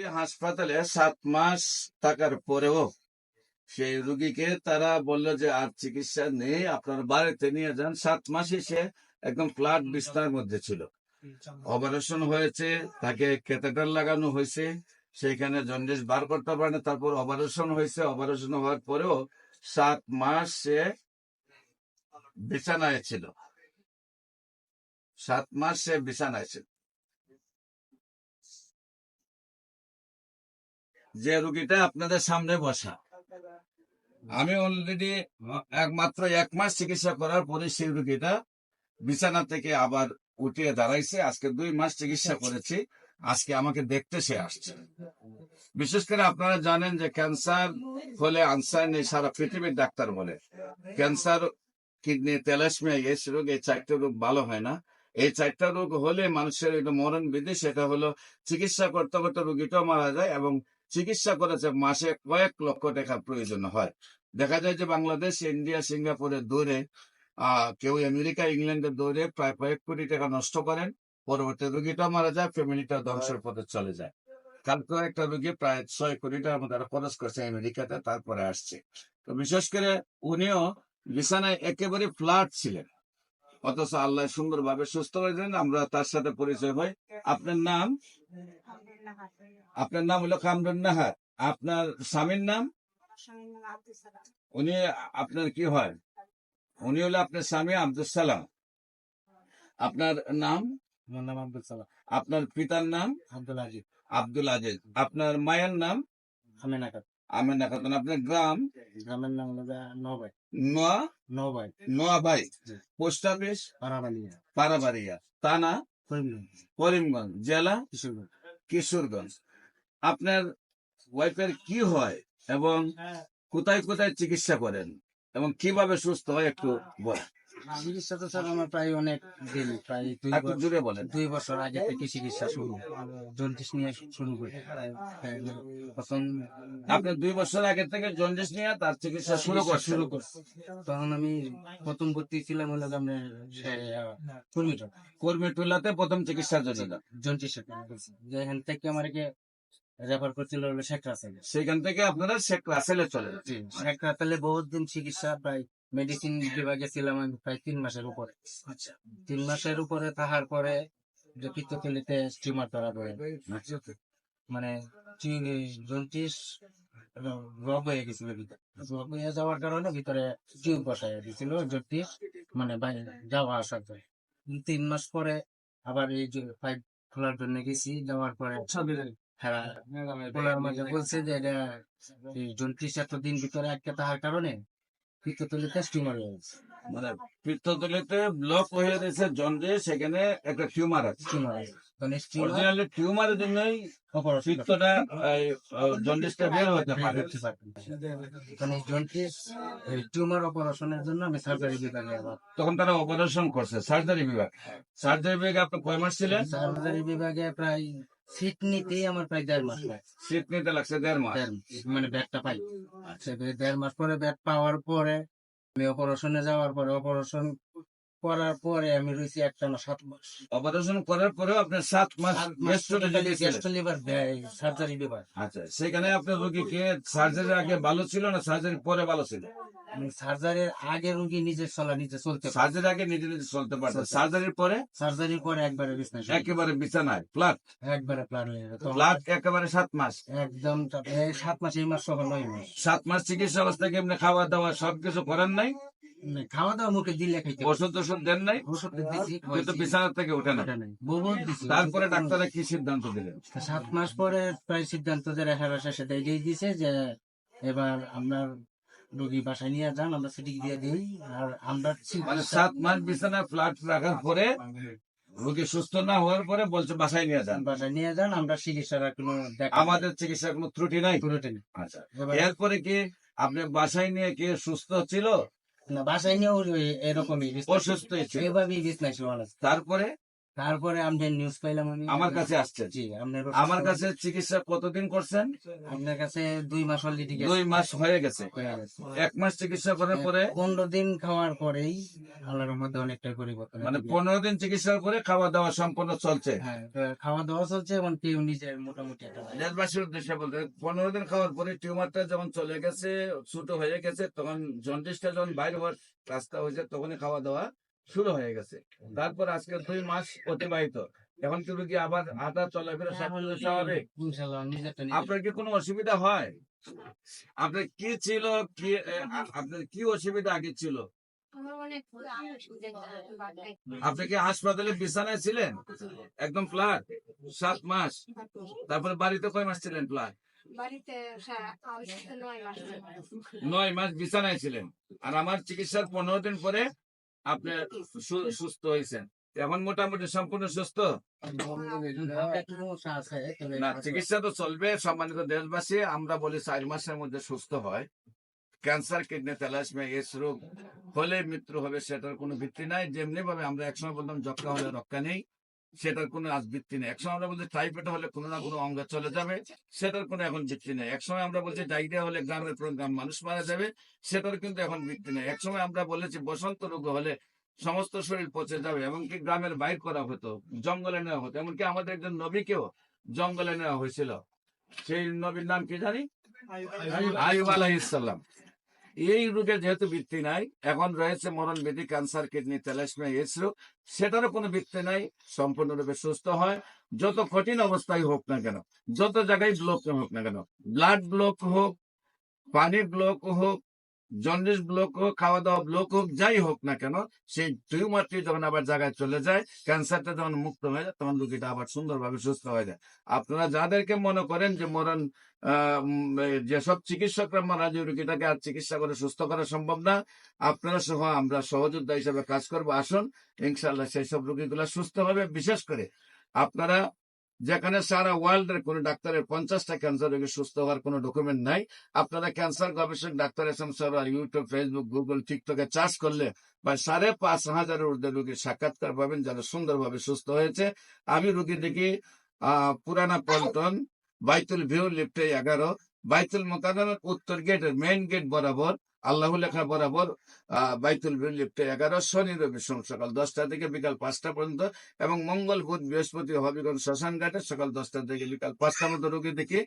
যে হাসপাতালে সাত মাস থাকার পরেও সেই রুগীকে তারা বলল যে আর চিকিৎসা নেই আপনার বাড়িতে নিয়ে যান। সাত মাসে সে একদম ফ্ল্যাট বিস্তার মধ্যে ছিল। অপারেশন হয়েছে তাকে ক্যাথেটার লাগানো হয়েছে সেখানে জন্ডিস বার করতে পারে না তারপর অপারেশন হয়েছে। অপারেশন হওয়ার পরেও সাত মাস সে বিছানায় ছিল। সাত মাস সে বিছানায় ছিল। যে রুগীটা আপনাদের সামনে বসা। আমি অলরেডি একমাত্র এক মাস চিকিৎসা করার পরে সেই রুগীটা বিছানা থেকে আবার উঠিয়ে দাঁড়াইছে। আজকে দুই মাস চিকিৎসা করেছি। আজকে আমাকে দেখতে সে আসছে। বিশেষ করে আপনারা জানেন যে ক্যান্সার হলে আনসার নেই সারা পৃথিবীর ডাক্তার বলে। ক্যান্সার কিডনি তেলাসমিয়া এস রোগ এই চারটে রোগ ভালো হয় না। এই চারটা রোগ হলে মানুষের একটা মরণ বিধি সেটা হলো চিকিৎসা করতে করতে রোগীটাও মারা যায় এবং চিকিৎসা করেছে মাসে কয়েক লক্ষ টাকা প্রয়োজন হয়। দেখা যায় যে বাংলাদেশ ইন্ডিয়া সিঙ্গাপুরের দৌড়ে আহ কেউ আমেরিকা ইংল্যান্ডের দৌড়ে প্রায় কয়েক কোটি টাকা নষ্ট করেন। পরবর্তী রোগীটা মারা যায় ফ্যামিলিটা ধ্বংসের পথে চলে যায়। কালকে একটা রোগী প্রায় ছয় কোটি টাকার মতো খরচ করছে আমেরিকাতে তারপরে আসছে। তো বিশেষ করে উনিও বিছানায় একেবারে ফ্ল্যাট ছিলেন। অথচ আল্লাহ সুন্দরভাবে সুস্থ হয়েছেন আমরা তার সাথে পরিচয় হই। আপনার নাম? আপনার নাম হলো কামরুন নাহার। আপনার স্বামীর নাম? উনি আপনার কি হয়? উনি হলো আপনার স্বামী আব্দুল সালাম। আপনার নাম? আমার নাম আব্দুল সালাম। আপনার পিতার নাম? আব্দুল আজিজ। আব্দুল আজিজ। আপনার মায়ের নাম? আমিনা খাত আমেনা খাতুন। আপনার গ্রাম? গ্রামের নাম হলো নবাই নোয়া নবাই নোয়াবাই পোস্ট অফিস? পারাবালিয়া পারাবাড়িয়া থানা করিমগঞ্জ। করিমগঞ্জ। জেলা? কিশোরগঞ্জ। কিশোরগঞ্জ। আপনার ওয়াইফের কি হয় এবং কোথায় কোথায় চিকিৎসা করেন এবং কীভাবে সুস্থ হয় একটু বলেন। চিকিৎসা তো স্যার আমার প্রায় অনেক দিন প্রায় দুই বছর জুড়ে বলেন। দুই বছর আগে থেকে চিকিৎসা শুরু জন্ডিস নিয়ে শুরু করি। আপনি দুই বছর আগে থেকে জন্ডিস নিয়ে তার চিকিৎসা শুরু শুরু করছি। তখন আমি প্রথম ভর্তি ছিলাম হলো কর্মীটা কর্মীটুলাতে প্রথম চিকিৎসার জন্য। জন্ডিস যেখান থেকে আমাকে রেফার করছিল হলো শেখ রাসেল। সেখান থেকে আপনারা শেখ রাসেলে চলে। শেখ রাসেলে বহুত দিন চিকিৎসা প্রায় মেডিসিন বিভাগে ছিলাম আমি প্রায় তিন মাসের উপরে। আচ্ছা। তিন মাসের উপরে তাহার পরে যে পিত্তথলিতে স্টিমার ধরা পড়ে মানে জন্টিস হয়ে গেছিল হয়ে যাওয়ার কারণে ভিতরে টিউব বসাই দিছিল জন্টিস মানে যাওয়া আসার জন্য। তিন মাস পরে আবার এই যে পাইপ খোলার জন্য গেছি যাওয়ার পরে হ্যাঁ খোলার মাঝে বলছে যে এটা জন্টিস এতদিন ভিতরে আটকে থাকার কারণে পিত্তথলিতে স্টিমার হয়ে মানে পিত্তথলিতে ব্লক হয়ে গেছে জন্ডিস সেখানে একটা টিউমার আছে। স্টিমার অরিজিনালি টিউমারের জন্যই পিত্তটা জন্ডিসটা বের হতে পারে। মানে জন্টিস টিউমার অপারেশনের জন্য আমি সার্জারি বিভাগে তখন তারা অপারেশন করছে সার্জারি বিভাগ। সার্জারি বিভাগে আপনি কয় মাস ছিলেন? সার্জারি বিভাগে প্রায় সিট আমার প্রায় দেড় মাস শীত নিতে লাগছে দেড় মাস? মানে ব্যাটটা পাই। আচ্ছা। দেড় মাস পরে ব্যাট পাওয়ার পরে আমি অপারেশনে যাওয়ার পরে অপারেশন করার পরে আমি রয়েছি একটা না সাত মাস। অপারেশন করার পরেও আপনার সাত মাস সার্জারি বিভাগ আচ্ছা সেখানে আপনার রোগীকে সার্জারির আগে ভালো ছিল না সার্জারি পরে ভালো ছিল? সার্জারির আগে রুগী নিজে চলা নিজে চলতে আগে নিজে নিজে চলতে পারতো। সার্জারির পরে? সার্জারির পরে একবারে বিছনা শুয়ে। একেবারে বিছানায় ফ্ল্যাট একবারে প্ল্যান হয়ে ফ্ল্যাট একেবারে সাত মাস? একদম সাত মাস এই মাস সহ নয় মাস। সাত মাস চিকিৎসা অবস্থায় এমনি খাওয়া দাওয়া সবকিছু করেন নাই? খাওয়া দাওয়া মুখে দিলে খাইতে ওষুধ ওষুধ দেন নাই? ওষুধ দিছি কিন্তু বিছানা থেকে উঠে না। বহুত তারপরে ডাক্তাররা কি সিদ্ধান্ত দিলেন? সাত মাস পরে প্রায় সিদ্ধান্ত যে দিছে যে এবার আপনার রোগী বাসায় নিয়ে যান আমরা সিটি দিয়ে দিই। আর আমরা মানে সাত মাস বিছানায় ফ্ল্যাট রাখার পরে রোগী সুস্থ না হওয়ার পরে বলছে বাসায় নিয়ে যান। বাসায় নিয়ে যান আমরা চিকিৎসার কোনো আমাদের চিকিৎসার কোনো ত্রুটি নাই? পুরোটাই আচ্ছা। এবার এরপরে কি আপনি বাসায় নিয়ে কি সুস্থ ছিল? না বাসায় নিয়েও এরকমই অসুস্থ এভাবেই বিছনায় শোয়ানো তারপরে তারপরে আমাদের নিউজ পাইলাম আমি। আমার কাছে আসছে। জি আপনার আমার কাছে চিকিৎসা কতদিন করছেন? আপনার কাছে দুই মাস অলরেডি দুই মাস হয়ে গেছে। এক মাস চিকিৎসা করার পরে? পনেরো দিন খাওয়ার পরেই আল্লাহর মধ্যে অনেকটা পরিবর্তন মানে পনেরো দিন চিকিৎসার পরে খাওয়া দাওয়া সম্পূর্ণ চলছে? হ্যাঁ খাওয়া দাওয়া চলছে এবং কেউ নিজের মোটামুটি দেশবাসীর উদ্দেশ্যে বলতে পনেরো দিন খাওয়ার পরে টিউমারটা যখন চলে গেছে ছোট হয়ে গেছে তখন জন্ডিসটা যখন বাইরে হওয়ার রাস্তা হয়েছে তখনই খাওয়া দাওয়া শুরু হয়ে গেছে। তারপর আজকে দুই মাস অতিবাহিত। এখন কি আবার হাঁটা চলাফেরা সব স্বাভাবিক আপনার কি কোনো অসুবিধা হয়? আপনার কি ছিল কি আপনার কি অসুবিধা আগে ছিল। আপনি কি হাসপাতালে বিছানায় ছিলেন? একদম ফ্ল্যাট সাত মাস। তারপরে বাড়িতে কয় মাস ছিলেন ফ্ল্যাট? ছিল। নয় মাস বিছানায় ছিলেন। আর আমার চিকিৎসার পনেরো দিন পরে আপনি সুস্থ হয়েছেন। এখন মোটামুটি সম্পূর্ণ সুস্থ? তবে না চিকিৎসা তো চলবে সম্মানিত দেশবাসী আমরা বলি চার মাসের মধ্যে সুস্থ হয়। ক্যান্সার কিডনি তেলাসমে এস রোগ হলে মৃত্যু হবে সেটার কোনো ভিত্তি নাই। যেমনি ভাবে আমরা একসময় বললাম যক্ষা হলে রক্ষা নেই। সেটার কোনো আজ ভিত্তি নেই। একসময় আমরা বলছি টাইফয়েড হলে কোনো না কোনো অঙ্গ চলে যাবে সেটার কোনো এখন ভিত্তি নেই। একসময় আমরা বলছি ডায়রিয়া হলে গ্রামের পর গ্রাম মানুষ মারা যাবে সেটার কিন্তু এখন ভিত্তি নেই। একসময় আমরা বলেছি বসন্ত রোগ হলে সমস্ত শরীর পচে যাবে এমনকি গ্রামের বাইর করা হতো জঙ্গলে নেওয়া হতো। এমনকি আমাদের একজন নবীকেও জঙ্গলে নেওয়া হয়েছিল। সেই নবীর নাম কি জানি? আইব আলাইসাল্লাম এই রোগের যেহেতু বৃত্তি নাই, এখন রয়েছে মরণ ব্যাধি ক্যান্সার কিডনি তেলাসমিয়া এস রোগ, সেটারও কোনো বৃত্তি নাই, সম্পূর্ণরূপে সুস্থ হয়। যত কঠিন অবস্থায় হোক না কেন, যত জায়গায় ব্লক হোক না কেন ব্লাড ব্লক হোক, পানির ব্লক হোক জন্ডিস ব্লক হোক খাওয়া দাওয়া ব্লক হোক, যাই হোক না কেন, সেই টিউমারটি যখন আবার জায়গায় চলে যায় ক্যান্সারটা যখন মুক্ত হয়ে যায়, তখন রোগীটা আবার সুন্দরভাবে সুস্থ হয়ে যায়। আপনারা যাদেরকে মনে করেন যে মরণ যেসব চিকিৎসকরা মারা যে রোগীটাকে আর চিকিৎসা করে সুস্থ করা সম্ভব না। আপনারা সহ, আমরা সহযোদ্ধা হিসেবে কাজ করব। আসুন ইনশাল্লাহ সেই সব রোগীগুলো সুস্থ হবে। বিশেষ করে আপনারা যেখানে সারা ওয়ার্ল্ডের কোন ডাক্তারের পঞ্চাশটা ক্যান্সার রোগী সুস্থ হওয়ার কোনো ডকুমেন্ট নাই। আপনারা ক্যান্সার গবেষক, doctor S M Sarwar YouTube Facebook Google টিকটকে চার্জ করলে বা সাড়ে পাঁচ হাজারের ঊর্ধ্বে রোগীর সাক্ষাৎকার পাবেন যারা সুন্দরভাবে সুস্থ হয়েছে। আমি রোগী দেখি আহ পুরানা পল্টন, বাইতুল ভিউ লিফটে এগারো। বাইতুল মোকাররমের উত্তর গেটের মেইন গেট বরাবর আল্লাহ লেখা বরাবর বাইতুল লিফটে এগারো, শনি, রবি সকাল দশটা থেকে বিকাল পাঁচটা পর্যন্ত এবং মঙ্গল বুধ বৃহস্পতি হবিগঞ্জ শ্মশান ঘাটে সকাল দশটা থেকে বিকাল পাঁচটা মতো রোগী দেখি